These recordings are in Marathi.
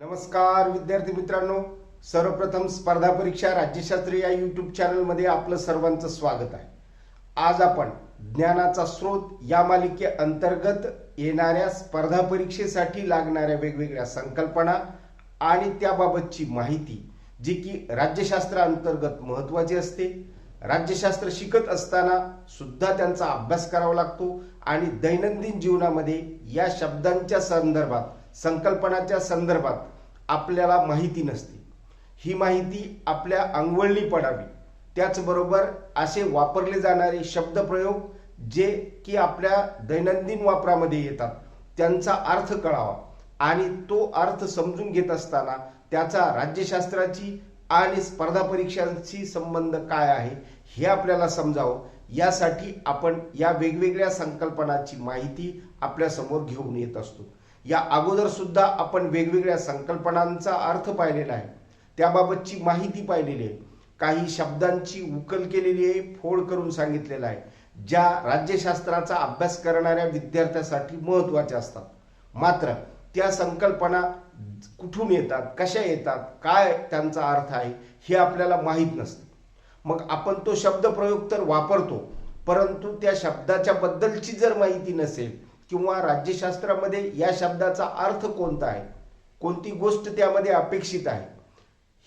नमस्कार विद्यार्थी मित्रांनो. सर्वप्रथम स्पर्धा परीक्षा राज्यशास्त्र या युट्यूब चॅनलमध्ये आपलं सर्वांचं स्वागत आहे. आज आपण ज्ञानाचा स्रोत या मालिके अंतर्गत येणाऱ्या स्पर्धा परीक्षेसाठी लागणाऱ्या वेगवेगळ्या संकल्पना आणि त्याबाबतची माहिती जी की राज्यशास्त्र अंतर्गत महत्वाची असते. राज्यशास्त्र शिकत असताना सुद्धा त्यांचा अभ्यास करावा लागतो आणि दैनंदिन जीवनामध्ये या शब्दांच्या संदर्भात संकल्पनाच्या संदर्भात आपल्याला माहिती नसते. ही माहिती आपल्या अंगवळणी पडावी. त्याचबरोबर असे वापरले जाणारे शब्दप्रयोग जे की आपल्या दैनंदिन वापरामध्ये येतात त्यांचा अर्थ कळावा आणि तो अर्थ समजून घेत असताना त्याचा राज्यशास्त्राची आणि स्पर्धा परीक्षांशी संबंध काय आहे हे आपल्याला समजावं. यासाठी आपण या वेगवेगळ्या संकल्पनाची माहिती आपल्यासमोर घेऊन येत असतो. या अगोदर सुद्धा आपण वेगवेगळ्या संकल्पनांचा अर्थ पाहिलेला आहे. त्याबाबतची माहिती पाहिलेली आहे. काही शब्दांची उकल केलेली आहे फोड करून सांगितलेलं आहे ज्या राज्यशास्त्राचा अभ्यास करणाऱ्या विद्यार्थ्यासाठी महत्त्वाच्या असतात. मात्र त्या संकल्पना कुठून येतात कशा येतात काय त्यांचा अर्थ आहे हे आपल्याला माहीत नसते. मग आपण तो शब्दप्रयोग तर वापरतो परंतु त्या शब्दाच्या बद्दलची जर माहिती नसेल किंवा राज्यशास्त्रामध्ये या शब्दाचा अर्थ कोणता आहे? कोणती गोष्ट त्यामध्ये अपेक्षित आहे?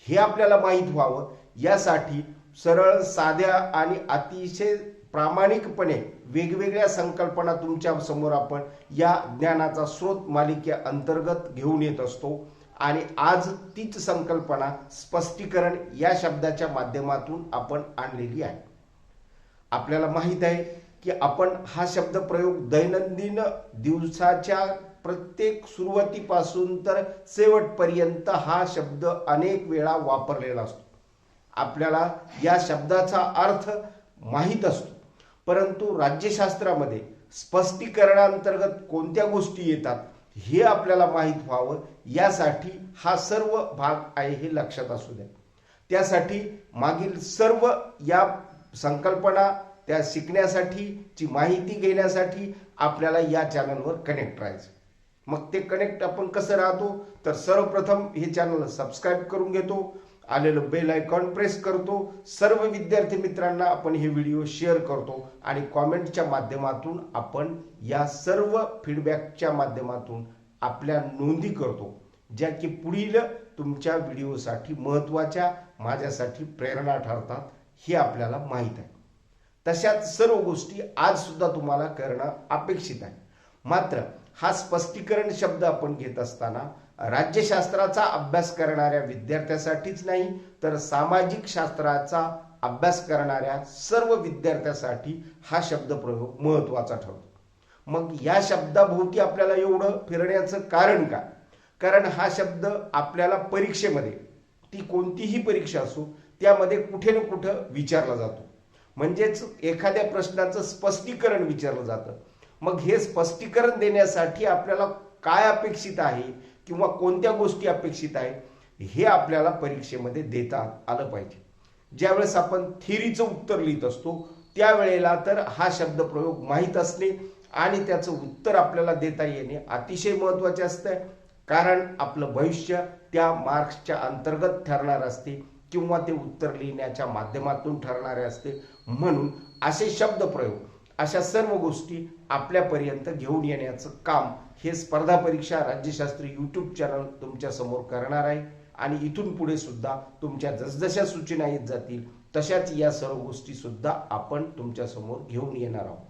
हे आपल्याला माहीत व्हावं. यासाठी सरळ साध्या आणि अतिशय प्रामाणिकपणे वेगवेगळ्या संकल्पना तुमच्यासमोर आपण या ज्ञानाचा स्रोत मालिके अंतर्गत घेऊन येत असतो. आणि आज तीच संकल्पना स्पष्टीकरण या शब्दाच्या माध्यमातून आपण आणलेली आहे. आपल्याला माहीत आहे की आपण हा शब्द प्रयोग दैनंदिन दिवसाच्या प्रत्येक सुरुवातीपासून तर शेवटपर्यंत हा शब्द अनेक वेळा वापरलेला असतो. आपल्याला या शब्दाचा अर्थ माहीत असतो. परंतु राज्यशास्त्रामध्ये स्पष्टीकरणांतर्गत कोणत्या गोष्टी येतात हे आपल्याला माहीत व्हावं यासाठी हा सर्व भाग आहे हे लक्षात असू द्या. त्यासाठी मागील सर्व या संकल्पना त्या शिकण्यासाठी ची माहिती घेण्यासाठी आपल्याला या चॅनलवर कनेक्ट राहायचं. मग ते कनेक्ट आपण कसं राहतो? तर सर्वप्रथम हे चॅनल सबस्क्राईब करून घेतो. आलेलं बेल आयकॉन प्रेस करतो. सर्व विद्यार्थी मित्रांना आपण हे व्हिडिओ शेअर करतो आणि कॉमेंटच्या माध्यमातून आपण या सर्व फीडबॅकच्या माध्यमातून आपल्या नोंदी करतो ज्या की पुढील तुमच्या व्हिडिओसाठी महत्त्वाच्या माझ्यासाठी प्रेरणा ठरतात हे आपल्याला माहीत आहे. तशाच सर्व गोष्टी आज सुद्धा तुम्हाला करणं अपेक्षित आहे. मात्र हा स्पष्टीकरण शब्द आपण घेत असताना राज्यशास्त्राचा अभ्यास करणाऱ्या विद्यार्थ्यासाठीच नाही तर सामाजिक शास्त्राचा अभ्यास करणाऱ्या सर्व विद्यार्थ्यासाठी हा शब्दप्रयोग महत्त्वाचा ठरतो. मग या शब्दाभोवती आपल्याला एवढं फिरण्याचं कारण काय कारण हा शब्द आपल्याला परीक्षेमध्ये ती कोणतीही परीक्षा असो त्यामध्ये कुठे ना कुठं विचारला जातो. म्हणजेच एखाद्या प्रश्नाचं स्पष्टीकरण विचारलं जातं. मग हे स्पष्टीकरण देण्यासाठी आपल्याला काय अपेक्षित आहे किंवा कोणत्या गोष्टी अपेक्षित आहे हे आपल्याला परीक्षेमध्ये देता आलं पाहिजे. ज्यावेळेस आपण थिरीचं उत्तर लिहित असतो त्यावेळेला तर हा शब्दप्रयोग माहीत असणे आणि त्याचं उत्तर आपल्याला देता येणे अतिशय महत्त्वाचे असतं. कारण आपलं भविष्य त्या मार्क्सच्या अंतर्गत ठरणार असते. किंवा ते उत्तर लिहिण्याच्या माध्यमातून ठरणारे असते. म्हणून असे शब्दप्रयोग अशा सर्व गोष्टी आपल्यापर्यंत घेऊन येण्याचं काम हे स्पर्धा परीक्षा राज्यशास्त्री यूट्यूब चॅनल तुमच्यासमोर करणार आहे. आणि इथून पुढे सुद्धा तुमच्या जसजशा सूचना येत जातील तशाच या सर्व गोष्टी सुद्धा आपण तुमच्यासमोर घेऊन येणार आहोत.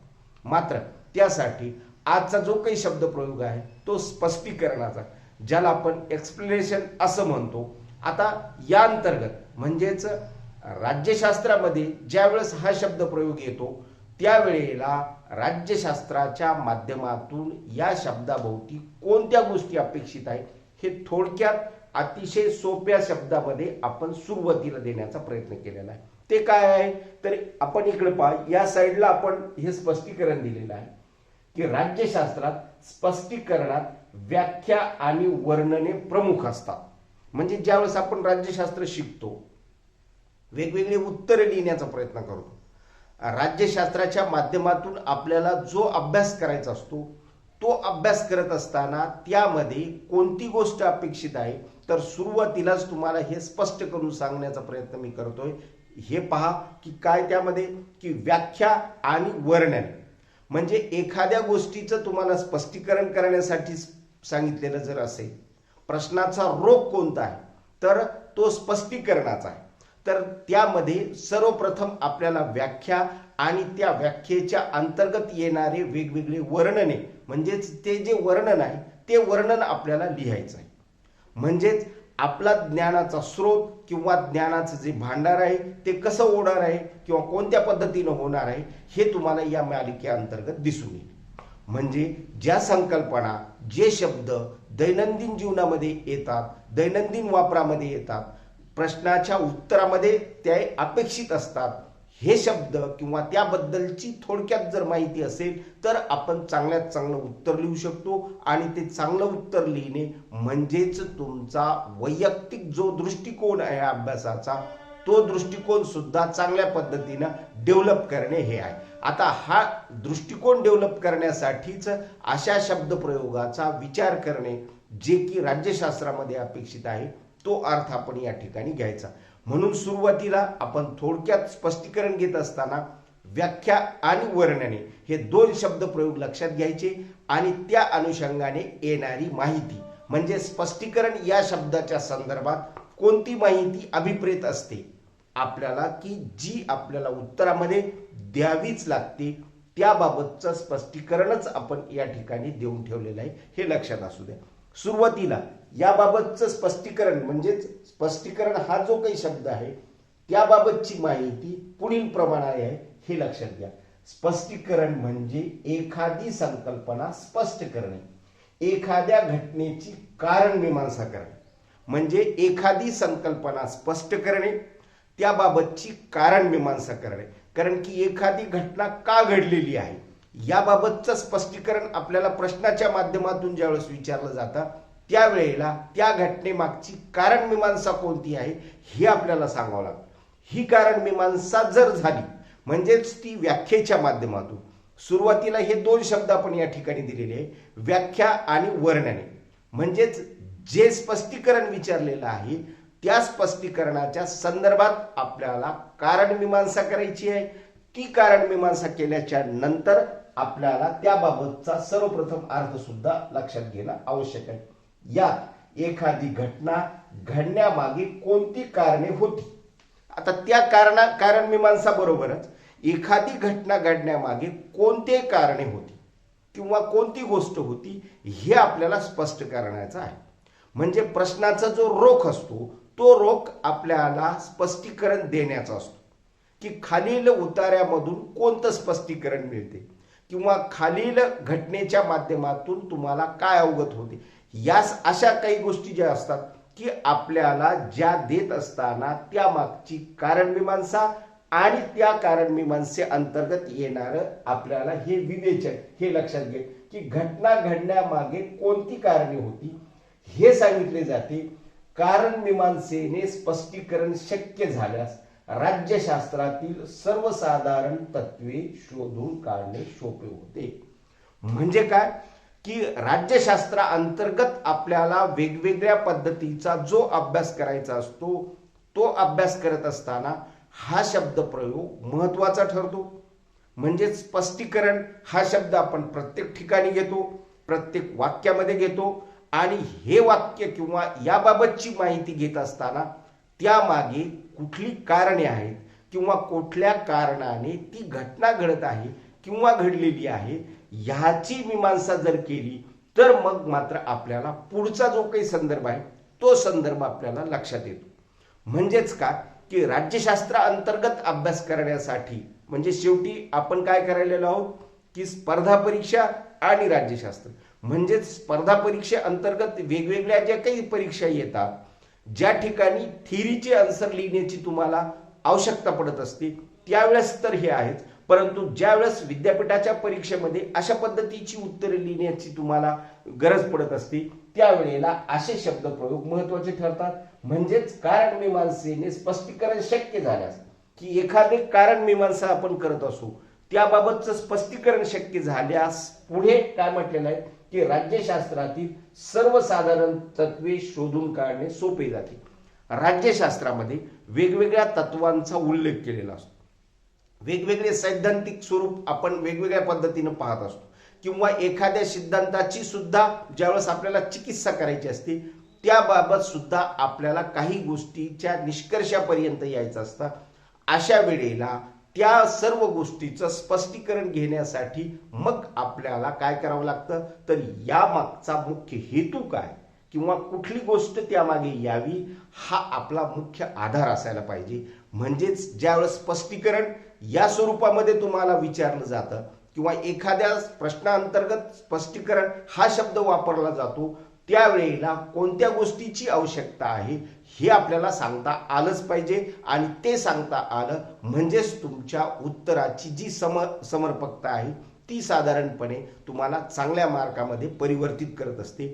मात्र त्यासाठी आजचा जो काही शब्दप्रयोग आहे तो स्पष्टीकरणाचा ज्याला आपण एक्सप्लेनेशन असं म्हणतो. आता या अंतर्गत म्हणजेच राज्यशास्त्रामध्ये ज्यावेळेस हा शब्द प्रयोग येतो त्यावेळेला राज्यशास्त्राच्या माध्यमातून या शब्दाभोवती कोणत्या गोष्टी अपेक्षित आहेत हे थोडक्यात अतिशय सोप्या शब्दामध्ये आपण सुरुवातीला देण्याचा प्रयत्न केलेला आहे. ते काय आहे? तर आपण इकडे पहा या साईडला आपण हे स्पष्टीकरण दिलेलं आहे की राज्यशास्त्रात स्पष्टीकरणात व्याख्या आणि वर्णने प्रमुख असतात. म्हणजे ज्यावेळेस आपण राज्यशास्त्र शिकतो वेगवेगळे उत्तरे लिहिण्याचा प्रयत्न करतो राज्यशास्त्राच्या माध्यमातून आपल्याला जो अभ्यास करायचा असतो तो अभ्यास करत असताना त्यामध्ये कोणती गोष्ट अपेक्षित आहे तर सुरुवातीलाच तुम्हाला हे स्पष्ट करून सांगण्याचा प्रयत्न मी करतोय. हे पहा की काय त्यामध्ये की व्याख्या आणि वर्णन. म्हणजे एखाद्या गोष्टीचं तुम्हाला स्पष्टीकरण करण्यासाठी सांगितलेलं जर असेल प्रश्नाचा रोग कोणता आहे? तर तो स्पष्टीकरणाचा आहे. तर त्यामध्ये सर्वप्रथम आपल्याला व्याख्या आणि त्या व्याख्येच्या अंतर्गत येणारे वेगवेगळे वर्णने म्हणजेच ते जे वर्णन आहे ते वर्णन आपल्याला लिहायचं आहे. म्हणजेच आपला ज्ञानाचा स्रोत किंवा ज्ञानाचं जे भांडार आहे ते कसं होणार आहे किंवा कोणत्या पद्धतीनं होणार आहे हे तुम्हाला या मालिकेअंतर्गत दिसून येईल. म्हणजे ज्या संकल्पना जे शब्द दैनंदिन जीवनामध्ये येतात दैनंदिन वापरामध्ये येतात प्रश्नाच्या उत्तरामध्ये ते अपेक्षित असतात हे शब्द किंवा त्याबद्दलची थोडक्यात जर माहिती असेल तर आपण चांगल्यात चांगलं उत्तर लिहू शकतो आणि ते चांगलं उत्तर लिहिणे म्हणजेच तुमचा वैयक्तिक जो दृष्टिकोन आहे अभ्यासाचा तो दृष्टिकोन सुद्धा चांगल्या पद्धतीनं डेव्हलप करणे हे आहे. आता हा दृष्टिकोन डेव्हलप करण्यासाठीच अशा शब्दप्रयोगाचा विचार करणे जे की राज्यशास्त्रामध्ये अपेक्षित आहे तो अर्थ आपण या ठिकाणी घ्यायचा. म्हणून सुरुवातीला आपण थोडक्यात स्पष्टीकरण घेत असताना व्याख्या आणि वर्णने हे दोन शब्द प्रयोग लक्षात घ्यायचे आणि त्या अनुषंगाने येणारी माहिती. म्हणजे स्पष्टीकरण या शब्दाच्या संदर्भात कोणती माहिती अभिप्रेत असते? आपल्याला की जी आपल्याला उत्तरामध्ये द्यावीच लागते त्याबाबतचं स्पष्टीकरणच आपण या ठिकाणी देऊन ठेवलेलं आहे. हे लक्षात असू द्या सुरुवातीला याबाबतचं स्पष्टीकरण म्हणजेच स्पष्टीकरण हा जो काही शब्द आहे त्याबाबतची माहिती पुढील प्रमाणाने आहे हे लक्षात घ्या. स्पष्टीकरण म्हणजे एखादी संकल्पना स्पष्ट करणे. एखाद्या घटनेची कारण मीमांसा करणे. म्हणजे एखादी संकल्पना स्पष्ट करणे त्याबाबतची कारण मीमांसा करणे. कारण की एखादी घटना का घडलेली आहे? याबाबतचं स्पष्टीकरण आपल्याला प्रश्नाच्या माध्यमातून ज्यावेळेस विचारलं जातं त्यावेळेला त्या घटनेमागची कारण मीमांसा कोणती आहे हे आपल्याला सांगावं लागतं. ही कारण मीमांसा जर झाली म्हणजेच ती व्याख्येच्या माध्यमातून. सुरुवातीला हे दोन शब्द आपण या ठिकाणी दिलेले आहे व्याख्या आणि वर्णने. म्हणजेच जे स्पष्टीकरण विचारलेलं आहे त्या स्पष्टीकरणाच्या संदर्भात आपल्याला कारण मीमांसा करायची आहे. ती कारण मीमांसा केल्याच्यानंतर आपल्याला त्याबाबतचा सर्वप्रथम अर्थ सुद्धा लक्षात घेणं आवश्यक आहे. यात एखादी घटना घडण्यामागे कोणती कारणे होती? आता त्या कारणा कारण मीमांसा बरोबरच एखादी घटना घडण्यामागे कोणते कारणे होती किंवा कोणती गोष्ट होती हे आपल्याला स्पष्ट करण्याचं आहे. म्हणजे प्रश्नाचा जो रोख असतो तो रोख आपल्याला स्पष्टीकरण देण्याचा असतो. की खालील उतार्यामधून कोणतं स्पष्टीकरण मिळते? किंवा खालील घटनेच्या माध्यमातून तुम्हाला काय अवगत होते? यास अशा काही गोष्टी ज्या असतात की आपल्याला ज्या देत असताना त्या मागची कारण मीमांसा आणि त्या कारण मीमांसे अंतर्गत येणारं आपल्याला हे विवेचन हे लक्षात घे की घटना घडण्यामागे कोणती कारणे होती? हे सांगितले जाते कारण मीमांसेने स्पष्टीकरण शक्य झाल्यास राज्यशास्त्रातील सर्वसाधारण तत्वे शोधून काढणे सोपे होते. म्हणजे काय? की राज्यशास्त्रा अंतर्गत आपल्याला वेगवेगळ्या पद्धतीचा जो अभ्यास करायचा असतो तो अभ्यास करत असताना हा शब्द प्रयोग महत्त्वाचा ठरतो. म्हणजे स्पष्टीकरण हा शब्द आपण प्रत्येक ठिकाणी घेतो प्रत्येक वाक्यामध्ये घेतो आणि हे वाक्य किंवा याबाबतची माहिती घेत असताना त्यामागे कुठली कारणे आहेत किंवा कुठल्या कारणाने ती घटना घडत आहे किंवा घडलेली आहे ह्याची मीमांसा जर केली तर मग मात्र आपल्याला पुढचा जो काही संदर्भ आहे तो संदर्भ आपल्याला लक्षात येतो. म्हणजेच का? की राज्यशास्त्रा अंतर्गत अभ्यास करण्यासाठी म्हणजे शेवटी आपण काय करायलेलो आहोत? की स्पर्धा परीक्षा आणि राज्यशास्त्र. म्हणजेच स्पर्धा परीक्षे अंतर्गत वेगवेगळ्या ज्या काही परीक्षा येतात ज्या ठिकाणी थिरीचे आन्सर लिहिण्याची तुम्हाला आवश्यकता पडत असते त्यावेळेस तर हे आहेच परंतु ज्यावेळेस विद्यापीठाच्या परीक्षेमध्ये अशा पद्धतीची उत्तरे लिहिण्याची तुम्हाला गरज पडत असते त्यावेळेला असे शब्द प्रयोग महत्त्वाचे ठरतात. म्हणजेच कारण मीमांसेने स्पष्टीकरण शक्य झाल्यास की एखादे कारण मीमांसा आपण करत असू त्याबाबतचं स्पष्टीकरण शक्य झाल्यास पुढे काय म्हटलेलं आहे? की राज्यशास्त्रातील सर्वसाधारण तत्वे शोधून काढणे सोपे जाते. राज्यशास्त्रामध्ये वेगवेगळ्या तत्वांचा उल्लेख केलेला असतो. वेगवेगळे सैद्धांतिक स्वरूप आपण वेगवेगळ्या पद्धतीनं पाहत असतो. किंवा एखाद्या सिद्धांताची सुद्धा ज्यावेळेस आपल्याला चिकित्सा करायची असते त्याबाबत सुद्धा आपल्याला काही गोष्टीच्या निष्कर्षापर्यंत यायचं असतं. अशा वेळेला त्या सर्व गोष्टीचं स्पष्टीकरण घेण्यासाठी मग आपल्याला काय करावं लागतं? तर यामागचा मुख्य हेतू काय? किंवा कुठली गोष्ट त्यामागे यावी? हा आपला मुख्य आधार असायला पाहिजे. म्हणजेच ज्यावेळेस स्पष्टीकरण या स्वरूपामध्ये तुम्हाला विचारलं जातं किंवा एखाद्या प्रश्नांतर्गत स्पष्टीकरण हा शब्द वापरला जातो त्यावेळेला कोणत्या गोष्टीची आवश्यकता आहे हे आपल्याला सांगता आलंच पाहिजे. आणि ते सांगता आलं म्हणजेच तुमच्या उत्तराची जी सम समर्पकता आहे ती साधारणपणे तुम्हाला चांगल्या मार्कामध्ये परिवर्तित करत असते.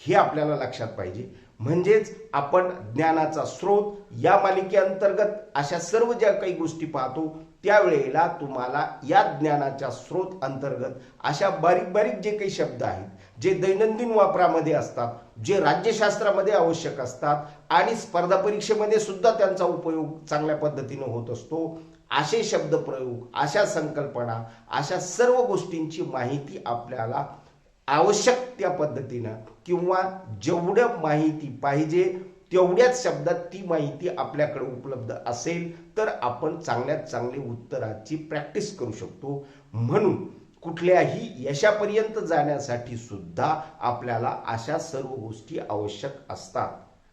हे आपल्याला लक्षात पाहिजे. म्हणजेच आपण ज्ञानाचा स्रोत या मालिकेअंतर्गत अशा सर्व ज्या काही गोष्टी पाहतो त्यावेळेला तुम्हाला या ज्ञानाच्या स्रोत अंतर्गत अशा बारीक बारीक जे काही शब्द आहेत जे दैनंदिन वापरामध्ये असतात जे राज्यशास्त्रामध्ये आवश्यक असतात आणि स्पर्धा परीक्षेमध्ये सुद्धा त्यांचा उपयोग चांगल्या पद्धतीने होत असतो असे शब्दप्रयोग अशा संकल्पना अशा सर्व गोष्टींची माहिती आपल्याला आवश्यक त्या पद्धतीनं किंवा जेवढं माहिती पाहिजे तेवढ्याच शब्दात ती माहिती आपल्याकडे उपलब्ध असेल तर आपण चांगल्यात चांगली उत्तराची प्रॅक्टिस करू शकतो. म्हणून कुठल्याही यशापर्यंत जाण्यासाठी सुद्धा आपल्याला अशा सर्व गोष्टी आवश्यक असतात.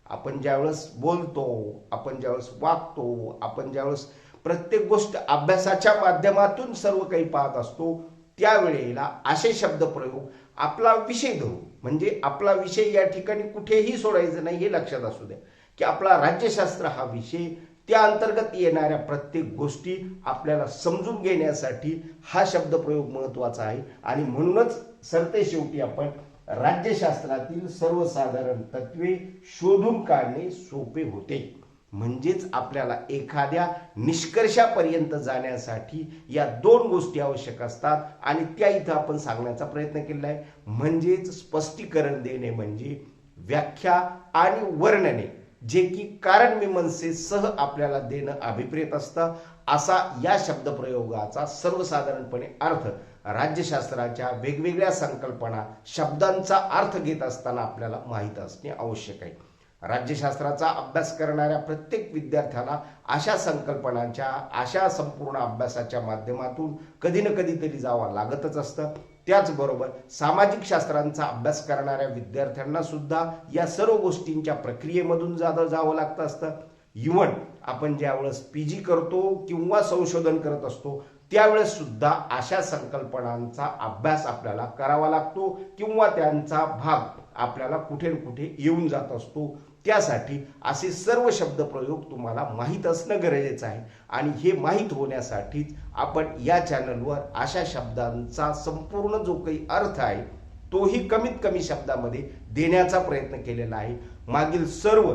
आपण ज्यावेळेस बोलतो आपण ज्यावेळेस वागतो आपण ज्यावेळेस प्रत्येक गोष्ट अभ्यासाच्या माध्यमातून सर्व काही पाहत असतो त्यावेळेला असे शब्द प्रयोग आपला विषय धरू म्हणजे आपला विषय या ठिकाणी कुठेही सोडायचं नाही हे लक्षात असू द्या. की आपला राज्यशास्त्र हा विषय त्या अंतर्गत येणाऱ्या प्रत्येक गोष्टी आपल्याला समजून घेण्यासाठी हा शब्दप्रयोग महत्त्वाचा आहे. आणि म्हणूनच सरते शेवटी आपण राज्यशास्त्रातील सर्वसाधारण तत्वे शोधून काढणे सोपे होते. म्हणजेच आपल्याला एखाद्या निष्कर्षापर्यंत जाण्यासाठी या दोन गोष्टी आवश्यक असतात आणि त्या इथं आपण सांगण्याचा प्रयत्न केला आहे. म्हणजेच स्पष्टीकरण देणे म्हणजे व्याख्या आणि वर्णने जे की कारण मीमांसेसह आपल्याला देणं अभिप्रेत असतं. असा या शब्दप्रयोगाचा सर्वसाधारणपणे अर्थ राज्यशास्त्राच्या वेगवेगळ्या संकल्पना शब्दांचा अर्थ घेत असताना आपल्याला माहीत असणे आवश्यक आहे. राज्यशास्त्राचा अभ्यास करणाऱ्या प्रत्येक विद्यार्थ्याला अशा संकल्पनांच्या अशा संपूर्ण अभ्यासाच्या माध्यमातून कधी ना कधीतरी जावं लागतच असतं. त्याचबरोबर सामाजिक शास्त्रांचा अभ्यास करणाऱ्या विद्यार्थ्यांना सुद्धा या सर्व गोष्टींच्या प्रक्रियेमधून जाधव जावं लागतं असतं. इव्हन आपण ज्यावेळेस पी जी करतो किंवा संशोधन करत असतो त्यावेळेस सुद्धा अशा संकल्पनांचा अभ्यास आपल्याला करावा लागतो किंवा त्यांचा भाग आपल्याला कुठे कुठे येऊन जात असतो. त्यासाठी असे सर्व शब्दप्रयोग तुम्हाला माहीत असणं गरजेचं आहे. आणि हे माहीत होण्यासाठीच आपण या चॅनलवर अशा शब्दांचा संपूर्ण जो काही अर्थ आहे तोही कमीत कमी शब्दामध्ये देण्याचा प्रयत्न केलेला आहे. मागील सर्व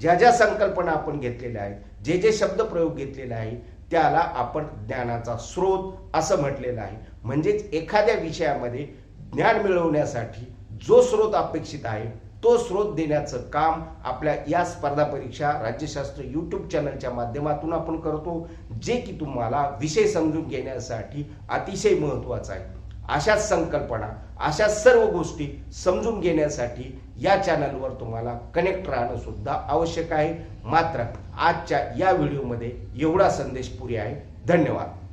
ज्या ज्या संकल्पना आपण घेतलेल्या आहेत जे जे शब्दप्रयोग घेतलेले आहे त्याला आपण ज्ञानाचा स्रोत असं म्हटलेलं आहे. म्हणजेच एखाद्या विषयामध्ये ज्ञान मिळवण्यासाठी जो स्रोत अपेक्षित आहे तो स्रोत देण्याचं काम आपल्या या स्पर्धा परीक्षा राज्यशास्त्र यूट्यूब चॅनलच्या माध्यमातून आपण करतो जे की तुम्हाला विषय समजून घेण्यासाठी अतिशय महत्त्वाचं आहे. अशाच संकल्पना अशा सर्व गोष्टी समजून घेण्यासाठी या चॅनलवर तुम्हाला कनेक्ट राहणं सुद्धा आवश्यक आहे. मात्र आजच्या या व्हिडिओमध्ये एवढा संदेश पुरे आहे. धन्यवाद.